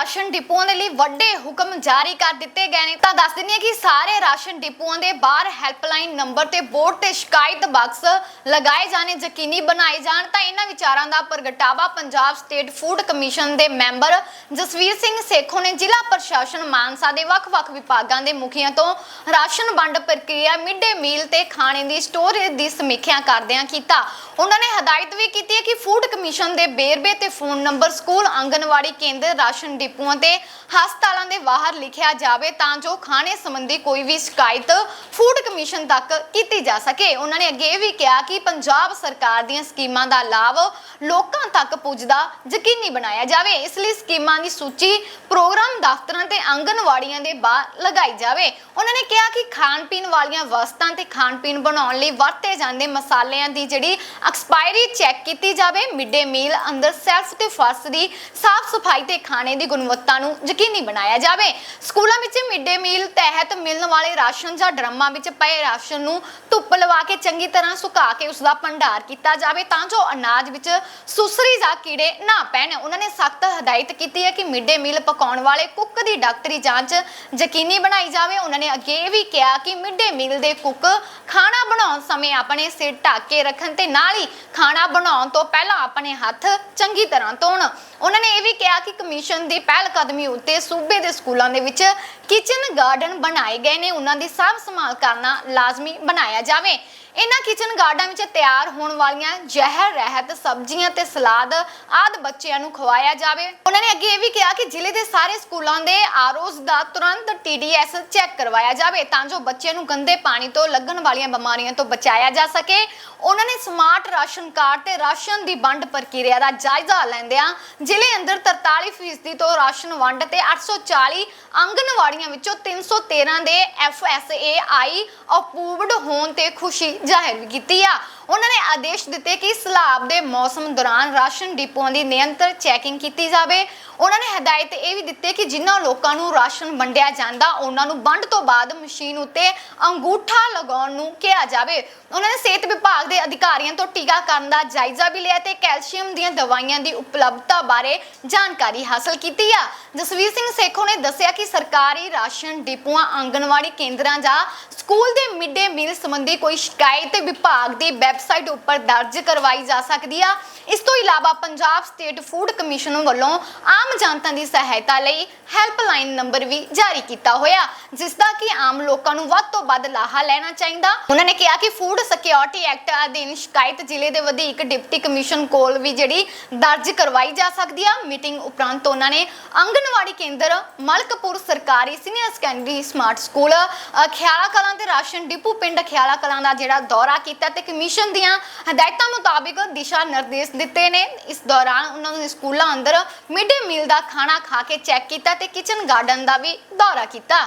Ration ਡਿਪੂਆਂ ਦੇ ਲਈ ਵੱਡੇ ਹੁਕਮ ਜਾਰੀ ਕਰ ਦਿੱਤੇ ਗਏ ਨੇ। ਤਾਂ ਦੱਸ ਦਿੰਦੀ ਹਾਂ ਕਿ ਸਾਰੇ ਰਾਸ਼ਨ ਡਿਪੂਆਂ ਦੇ ਬਾਹਰ ਹੈਲਪਲਾਈਨ ਨੰਬਰ ਤੇ ਬੋਰਡ ਤੇ ਸ਼ਿਕਾਇਤ ਬਾਕਸ ਲਗਾਏ ਜਾਣੇ, ਯਕੀਨੀ ਬਣਾਏ ਜਾਣ। ਤਾਂ ਇਹਨਾਂ ਵਿਚਾਰਾਂ ਦਾ ਪ੍ਰਗਟਾਵਾ ਪੰਜਾਬ ਸਟੇਟ ਫੂਡ ਕਮਿਸ਼ਨ ਦੇ ਮੈਂਬਰ ਜਸਵੀਰ ਸਿੰਘ ਸੇਖੋਂ ਨੇ ਜ਼ਿਲ੍ਹਾ ਪ੍ਰਸ਼ਾਸਨ ਮਾਨਸਾ ਦੇ ਵੱਖ-ਵੱਖ ਵਿਭਾਗਾਂ ਦੇ ਮੁਖੀਆਂ ਤੋਂ ਰਾਸ਼ਨ ਵੰਡ ਪ੍ਰਕਿਰਿਆ ਮਿਡ ਡੇ ਮੀਲ ਤੇ ਖਾਣੇ ਦੀ ਸਟੋਰੇਜ ਦੀ ਸਮੀਖਿਆ ਕਰਦਿਆਂ ਕੀਤਾ। ਉਹਨਾਂ ਨੇ ਹਦਾਇਤ ਵੀ ਕੀਤੀ ਹੈ ਕਿ ਫੂਡ ਕਮਿਸ਼ਨ ਦੇ ਬੇਰਬੇ ਤੇ ਫੋਨ ਨੰਬਰ ਸਕੂਲ, ਆਂਗਨਵਾੜੀ ਕੇਂਦਰ, ਰਾਸ਼ਨ ਡਿਪੂਆਂ ਤੇ ਹਸਪਤਾਲਾਂ ਦੇ ਬਾਹਰ ਲਿਖਿਆ ਜਾਵੇ ਤਾਂ ਜੋ ਖਾਣੇ ਸੰਬੰਧੀ ਕੋਈ ਵੀ ਸ਼ਿਕਾਇਤ ਫੂਡ ਕਮਿਸ਼ਨ ਤੱਕ ਕੀਤੀ ਜਾ ਸਕੇ। ਉਹਨਾਂ ਨੇ ਅੱਗੇ ਵੀ ਕਿਹਾ ਕਿ ਪੰਜਾਬ ਸਰਕਾਰ ਦੀਆਂ ਸਕੀਮਾਂ ਦਾ ਲਾਭ ਲੋਕਾਂ ਤੱਕ ਪੁੱਜਦਾ ਯਕੀਨੀ ਬਣਾਇਆ ਜਾਵੇ। ਇਸ ਲਈ ਸਕੀਮਾਂ ਦੀ ਸੂਚੀ, ਪ੍ਰੋਗਰਾਮ ਦਫ਼ਤਰਾਂ ਤੇ ਆਂਗਨਵਾੜੀਆਂ ਦੇ ਬਾਹਰ ਲਗਾਈ ਜਾਵੇ। ਉਹਨਾਂ ਨੇ ਕਿਹਾ ਕਿ ਖਾਣ ਪੀਣ ਵਾਲੀਆਂ ਵਸਤਾਂ ਤੇ ਖਾਣ ਪੀਣ ਬਣਾਉਣ ਲਈ ਵਰਤੇ ਜਾਂਦੇ ਮਸਾਲਿਆਂ ਦੀ ਜਿਹੜੀ ਐਕਸਪਾਇਰੀ ਚੈੱਕ ਕੀਤੀ ਜਾਵੇ ਮਿਡ ਡੇ ਮੀਲ, ਅੰਦਰ ਸੈਲਫ ਤੇ ਫਰਸ਼ ਦੀ ਸਾਫ਼ ਸਫ਼ਾਈ ਤੇ ਖਾਣੇ ਦੀ ਗੁਣਵੱਤਾ ਨੂੰ ਯਕੀਨੀ ਬਣਾਇਆ ਜਾਵੇ। ਸਕੂਲਾਂ ਵਿੱਚ ਮਿਡ ਡੇ ਮੀਲ ਤਹਿਤ ਮਿਲਣ ਵਾਲੇ ਰਾਸ਼ਨ ਜਾਂ ਡਰਮਾਂ ਵਿੱਚ ਪਏ ਰਾਸ਼ਨ ਨੂੰ ਧੁੱਪ ਲਵਾ ਕੇ ਚੰਗੀ ਤਰ੍ਹਾਂ ਸੁਕਾ ਕੇ ਉਸ ਦਾ ਭੰਡਾਰ ਕੀਤਾ ਜਾਵੇ ਤਾਂ ਜੋ ਅਨਾਜ ਵਿੱਚ ਸੁਸਰੀ ਜਾਂ ਕੀੜੇ ਨਾ ਪੈਣ। ਉਹਨਾਂ ਨੇ ਸਖਤ ਹਦਾਇਤ ਕੀਤੀ ਹੈ ਕਿ ਮਿਡ ਡੇ ਮੀਲ ਪਕਾਉਣ ਵਾਲੇ ਕੁੱਕ ਦੀ ਡਾਕਟਰੀ ਜਾਂਚ ਯਕੀਨੀ ਬਣਾਈ ਜਾਵੇ। ਉਹਨਾਂ ਨੇ ਅੱਗੇ ਇਹ ਵੀ ਕਿਹਾ ਕਿ ਮਿਡ ਡੇ ਮੀਲ ਦੇ ਕੁੱਕ ਖਾਣਾ ਬਣਾਉਣ ਸਮੇਂ ਆਪਣੇ ਸਿਰ ਢੱਕ ਕੇ ਰੱਖਣ ਤੇ ਨਾਲ ਹੀ ਖਾਣਾ ਬਣਾਉਣ ਤੋਂ ਪਹਿਲਾਂ ਆਪਣੇ ਹੱਥ ਚੰਗੀ ਤਰ੍ਹਾਂ ਧੋਣ। ਉਹਨਾਂ ਨੇ ਇਹ ਵੀ ਕਿਹਾ ਕਿ ਕਮਿਸ਼ਨ ਦੀ ਪਹਿਲ ਕਦਮੀ ਉੱਤੇ ਸੂਬੇ ਦੇ ਸਕੂਲਾਂ ਦੇ ਵਿੱਚ ਕਿਚਨ ਗਾਰਡਨ ਬਣਾਏ ਗਏ ਨੇ। ਉਹਨਾਂ ਦੀ ਸਾਂਭ ਸੰਭਾਲ ਕਰਨਾ ਲਾਜ਼ਮੀ ਬਣਾਇਆ ਜਾਵੇ। ਇਹਨਾਂ ਕਿਚਨ ਗਾਰਡਨ ਵਿੱਚ ਤਿਆਰ ਹੋਣ ਵਾਲੀਆਂ ਜ਼ਹਿਰ, ਰਹਿਤ, ਸਬਜ਼ੀਆਂ ਤੇ ਸਲਾਦ ਆਦ ਬੱਚਿਆਂ ਨੂੰ ਖਵਾਇਆ ਜਾਵੇ। ਉਹਨਾਂ ਨੇ ਅੱਗੇ ਇਹ ਵੀ ਕਿਹਾ ਕਿ ਜ਼ਿਲ੍ਹੇ ਦੇ ਸਾਰੇ ਸਕੂਲਾਂ ਦੇ ਆਰਓਸ ਦਾ ਤੁਰੰਤ ਟੀਡੀਐਸ ਚੈੱਕ ਕਰਵਾਇਆ ਜਾਵੇ ਤਾਂ ਜੋ ਬੱਚਿਆਂ ਨੂੰ ਗੰਦੇ ਪਾਣੀ ਤੋਂ ਲੱਗਣ ਵਾਲੀਆਂ ਬਿਮਾਰੀਆਂ ਤੋਂ ਬਚਾਇਆ ਜਾ ਸਕੇ। ਉਹਨਾਂ ਨੇ ਸਮਾਰਟ ਰਾਸ਼ਨ ਕਾਰਡ ਤੇ ਰਾਸ਼ਨ ਦੀ ਵੰਡ ਪ੍ਰਕਿਰਿਆ ਦਾ ਜਾਇਜ਼ਾ ਲੈਂਦਿਆਂ ਜ਼ਿਲ੍ਹੇ ਅੰਦਰ 43% ਤੋਂ ਰਾਸ਼ਨ ਵੰਡ ਤੇ 840 ਆਂਗਨਵਾੜੀਆਂ ਵਿੱਚੋਂ 313 ਦੇ ਐਫਐਸਏਆਈ ਅਪਰੂਵਡ ਹੋਣ ਤੇ ਖੁਸ਼ੀ ਜ਼ਾਹਿਰ ਵੀ ਕੀਤੀ ਆ ਉਹਨਾਂ ਨੇ ਆਦੇਸ਼ ਦਿੱਤੇ ਕਿ ਸਲਾਬ ਦੇ ਮੌਸਮ ਦੌਰਾਨ ਰਾਸ਼ਨ ਡਿਪੂਆਂ ਦੀ ਨਿਯੰਤਰ ਚੈਕਿੰਗ ਕੀਤੀ ਜਾਵੇ। ਉਹਨਾਂ ਨੇ ਹਦਾਇਤ ਇਹ ਵੀ ਦਿੱਤੇ ਕਿ ਜਿਨ੍ਹਾਂ ਲੋਕਾਂ ਨੂੰ ਰਾਸ਼ਨ ਵੰਡਿਆ ਜਾਂਦਾ, ਉਹਨਾਂ ਨੂੰ ਵੰਡ ਤੋਂ ਬਾਅਦ ਮਸ਼ੀਨ ਉੱਤੇ ਅੰਗੂਠਾ ਲਗਾਉਣ ਨੂੰ ਕਿਹਾ ਜਾਵੇ। ਉਹਨਾਂ ਨੇ ਸਿਹਤ ਵਿਭਾਗ ਦੇ ਅਧਿਕਾਰੀਆਂ ਤੋਂ ਟੀਕਾਕਰਨ ਦਾ ਜਾਇਜ਼ਾ ਵੀ ਲਿਆ ਤੇ ਕੈਲਸ਼ੀਅਮ ਦੀਆਂ ਦਵਾਈਆਂ ਦੀ ਉਪਲਬਧਤਾ ਬਾਰੇ ਜਾਣਕਾਰੀ ਹਾਸਲ ਕੀਤੀ ਆ। ਜਸਵੀਰ ਸਿੰਘ ਸੇਖੋ ਨੇ ਦੱਸਿਆ ਕਿ ਸਰਕਾਰੀ ਰਾਸ਼ਨ ਡਿਪੂਆਂ, ਆਂਗਣਵਾੜੀ ਕੇਂਦਰਾਂ ਜਾਂ ਸਕੂਲ ਦੇ ਮਿਡ ਡੇ ਮੀਲ ਸੰਬੰਧੀ ਕੋਈ ਸ਼ਿਕਾਇਤ ਵਿਭਾਗ ਦੀ ਵੈਬਸਾਈਟ ਉੱਪਰ ਦਰਜ ਕਰਵਾਈ ਜਾ ਸਕਦੀ ਆ। ਇਸ ਤੋਂ ਇਲਾਵਾ ਪੰਜਾਬ ਸਟੇਟ ਫੂਡ ਕਮਿਸ਼ਨ ਵੱਲੋਂ ਆਮ ਜਨਤਾ ਦੀ ਸਹਾਇਤਾ ਲਈ ਹੈਲਪਲਾਈਨ ਨੰਬਰ ਵੀ ਜਾਰੀ ਕੀਤਾ ਹੋਇਆ ਜਿਸ ਦਾ ਕਿ ਆਮ ਲੋਕਾਂ ਨੂੰ ਵੱਧ ਤੋਂ ਵੱਧ ਲਾਹਾ ਲੈਣਾ ਚਾਹੀਦਾ। ਉਹਨਾਂ ਨੇ ਕਿਹਾ ਕਿ ਫੂਡ ਸਿਕਿਉਰਿਟੀ ਐਕਟ ਅਧੀਨ ਸ਼ਿਕਾਇਤ ਜ਼ਿਲ੍ਹੇ ਦੇ ਵਧੀਕ ਡਿਪਟੀ ਕਮਿਸ਼ਨ ਕੋਲ ਵੀ ਜਿਹੜੀ ਦਰਜ ਕਰਵਾਈ ਜਾ ਸਕਦੀ ਆ। ਮੀਟਿੰਗ ਉਪਰੰਤ ਉਹਨਾਂ ਨੇ ਆਂਗਨਵਾੜੀ ਕੇਂਦਰ ਮਲਕਪੁਰ ਸਰਕਾਰੀ ਸੀਨੀਅਰ ਸੈਕੰਡਰੀ ਸਮਾਰਟ ਸਕੂਲ ਅ, ਖਿਆਲਾ ਕਲਾਂ ਤੇ ਰਾਸ਼ਨ ਡਿਪੂ ਪਿੰਡ ਖਿਆਲਾ ਕਲਾਂ ਦਾ ਜਿਹੜਾ ਦੌਰਾ ਕੀਤਾ ਤੇ ਕਮਿਸ਼ਨ ਕਮਿਸ਼ਨ ਦੀਆਂ ਹਦਾਇਤਾਂ ਮੁਤਾਬਿਕ ਦਿਸ਼ਾ ਨਿਰਦੇਸ਼ ਦਿੱਤੇ ਨੇ। ਇਸ ਦੌਰਾਨ ਉਹਨਾਂ ਨੂੰ ਸਕੂਲਾਂ ਅੰਦਰ ਮਿਡ ਡੇ ਮੀਲ ਦਾ ਖਾਣਾ ਖਾ ਕੇ ਚੈੱਕ ਕੀਤਾ ਤੇ ਕਿਚਨ ਗਾਰਡਨ ਦਾ ਵੀ ਦੌਰਾ ਕੀਤਾ।